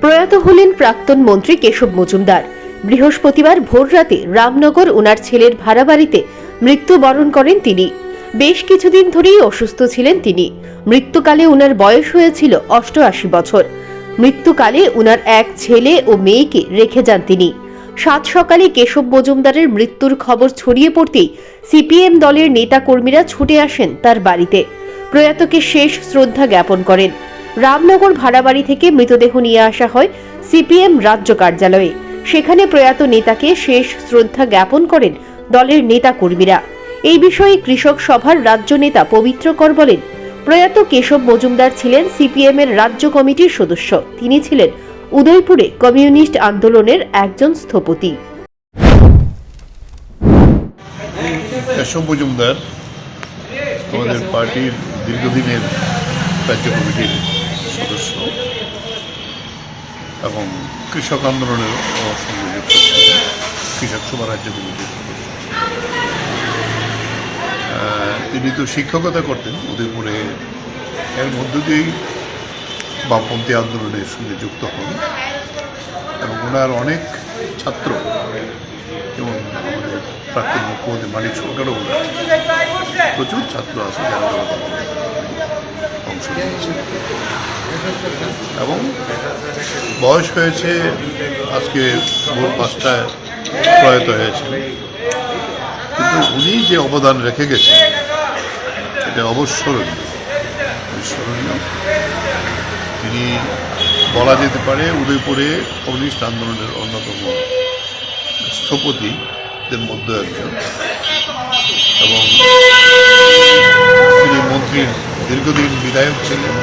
প্রয়াত হলেন প্রাক্তন মন্ত্রী কেশব মজুমদার। বৃহস্পতিবার ভোররাতে রামনগর ওনার ছেলের ভাড়া বাড়িতে মৃত্যুবরণ করেন তিনি। বেশ কিছুদিন ধরেই অসুস্থ ছিলেন তিনি। মৃত্যুকালে ওনার বয়স হয়েছিল অষ্টআশি বছর। মৃত্যুকালে ওনার এক ছেলে ও মেয়েকে রেখে যান তিনি। সাত সকালে কেশব মজুমদারের মৃত্যুর খবর ছড়িয়ে পড়তেই সিপিএম দলের নেতাকর্মীরা ছুটে আসেন তার বাড়িতে। প্রয়াতকে শেষ শ্রদ্ধা জ্ঞাপন করেন। রামনগর ভাড়াবাড়ি থেকে মৃতদেহ নিয়ে আসা হয় সিপিএম রাজ্য কার্যালয়ে। সেখানে প্রয়াত নেতাকে শেষ শ্রদ্ধা জ্ঞাপন করেন দলের নেতা কর্মীরা এই বিষয়ে কৃষক সভার রাজ্য নেতা পবিত্র কর বলেন, প্রয়াত কেশব মজুমদার ছিলেন সিপিএম এর রাজ্য কমিটির সদস্য। তিনি ছিলেন উদয়পুরে কমিউনিস্ট আন্দোলনের একজন স্থপতি। কেশব মজুমদার আমাদের পার্টির দীর্ঘদিনের রাজ্য কমিটির এবং কৃষক আন্দোলনের সঙ্গে যুক্ত ছিলেন কৃষক সভা রাজ্য কমিটির তিনি তো শিক্ষকতা করতেন, উদয়পুরে এর মধ্য দিয়েই বামপন্থী আন্দোলনের সঙ্গে যুক্ত হন। এবং ওনার অনেক ছাত্র, যেমন আমাদের প্রাক্তন মুখ্যমন্ত্রী মানিক সরকারও প্রচুর ছাত্র আছে, যারা এবং বয়স হয়েছে আজকে ভোর পাঁচটায় প্রয়াত হয়েছে। কিন্তু উনি যে অবদান রেখে গেছেন, এটা অবস্মরণীয়। অবিস্মরণীয়। তিনি বলা যেতে পারে উদয়পুরে কমিউনিস্ট আন্দোলনের অন্যতম স্থপতিদের মধ্যে একজন। এবং তিনি মন্ত্রীর দীর্ঘদিন বিধায়ক ছিলেন,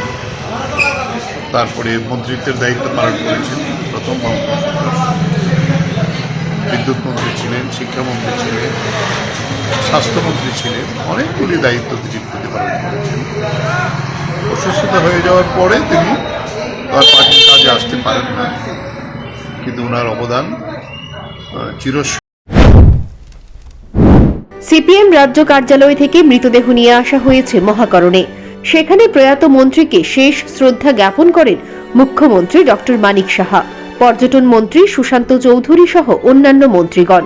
তারপরে মন্ত্রিত্বের দায়িত্ব পালন করেছেন, প্রথম বিদ্যুৎ মন্ত্রী ছিলেন, শিক্ষামন্ত্রী ছিলেন, স্বাস্থ্যমন্ত্রী ছিলেন, অনেকগুলি দায়িত্ব তিনি প্রতিপালন করেছেন। অসুস্থতা হয়ে যাওয়ার পরে তিনি তার পার্টির কাজে আসতে পারেন না, কিন্তু ওনার অবদান চিরস্মরণীয় সিপিএম রাজ্য কার্যালয় থেকে মৃতদেহ নিয়ে আসা হয়েছে মহাকরণে। সেখানে প্রয়াত মন্ত্রীকে শেষ শ্রদ্ধা জ্ঞাপন করেন মুখ্যমন্ত্রী ডক্টর মানিক সাহা, পর্যটন মন্ত্রী সুশান্ত চৌধুরী সহ অন্যান্য মন্ত্রীগণ।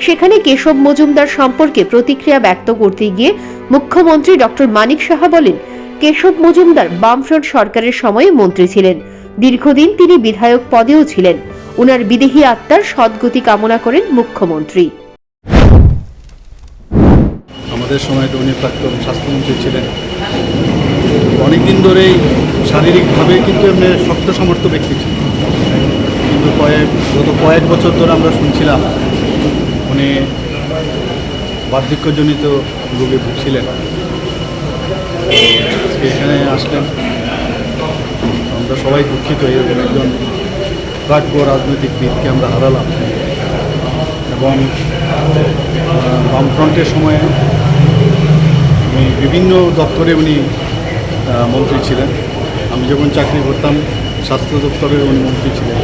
সেখানে কেশব মজুমদার সম্পর্কে প্রতিক্রিয়া ব্যক্ত করতে গিয়ে মুখ্যমন্ত্রী ডক্টর মানিক সাহা বলেন, কেশব মজুমদার বামফ্রন্ট সরকারের সময়ে মন্ত্রী ছিলেন। দীর্ঘদিন তিনি বিধায়ক পদেও ছিলেন। উনার বিদেহী আত্মার সদ্গতি কামনা করেন মুখ্যমন্ত্রী। আমাদের সময় তো উনি প্রাক্তন স্বাস্থ্যমন্ত্রী ছিলেন। অনেকদিন ধরেই শারীরিকভাবে কিন্তু এমনি শক্ত সমর্থ ব্যক্তি ছিলেন। কিন্তু কয়েক, গত কয়েক বছর ধরে আমরা শুনছিলাম উনি বার্ধক্যজনিত রোগে ভুগছিলেন। এখানে আসলেন। আমরা সবাই দুঃখিত এরকম একজন প্রাজ্ঞ রাজনৈতিকবিদকে আমরা হারালাম। এবং বামফ্রন্টের সময়ে উনি বিভিন্ন দপ্তরে উনি মন্ত্রী ছিলেন। আমি যখন চাকরি করতাম, স্বাস্থ্য দপ্তরের উনি মন্ত্রী ছিলেন।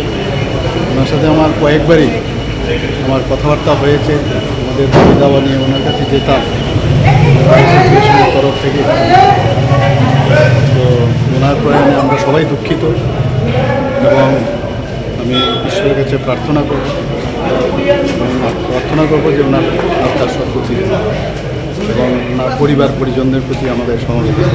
ওনার সাথে আমার কয়েকবারই আমার কথাবার্তা হয়েছে। আমাদের দাবি নিয়ে ওনার কাছে যেতাম। অ্যাসোসিয়েশনের তরফ থেকে। তো ওনার প্রয়াণে আমরা সবাই দুঃখিত এবং আমি ঈশ্বরের কাছে প্রার্থনা করব। প্রার্থনা করব যে ওনার আত্মার ওনার পরিবার পরিজনদের প্রতি আমাদের সহযোগিতা।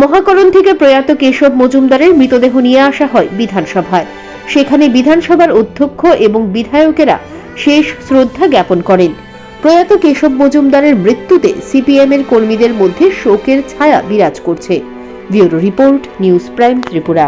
মহাকরণ থেকে প্রয়াত কেশব মজুমদারের মৃতদেহ নিয়ে আসা হয় বিধানসভায়। সেখানে বিধানসভার অধ্যক্ষ এবং বিধায়কেরা শেষ শ্রদ্ধা জ্ঞাপন করেন। প্রয়াত কেশব মজুমদারের মৃত্যুতে সিপিএম এর কর্মীদের মধ্যে শোকের ছায়া বিরাজ করছে। Bureau report, news prime Tripura.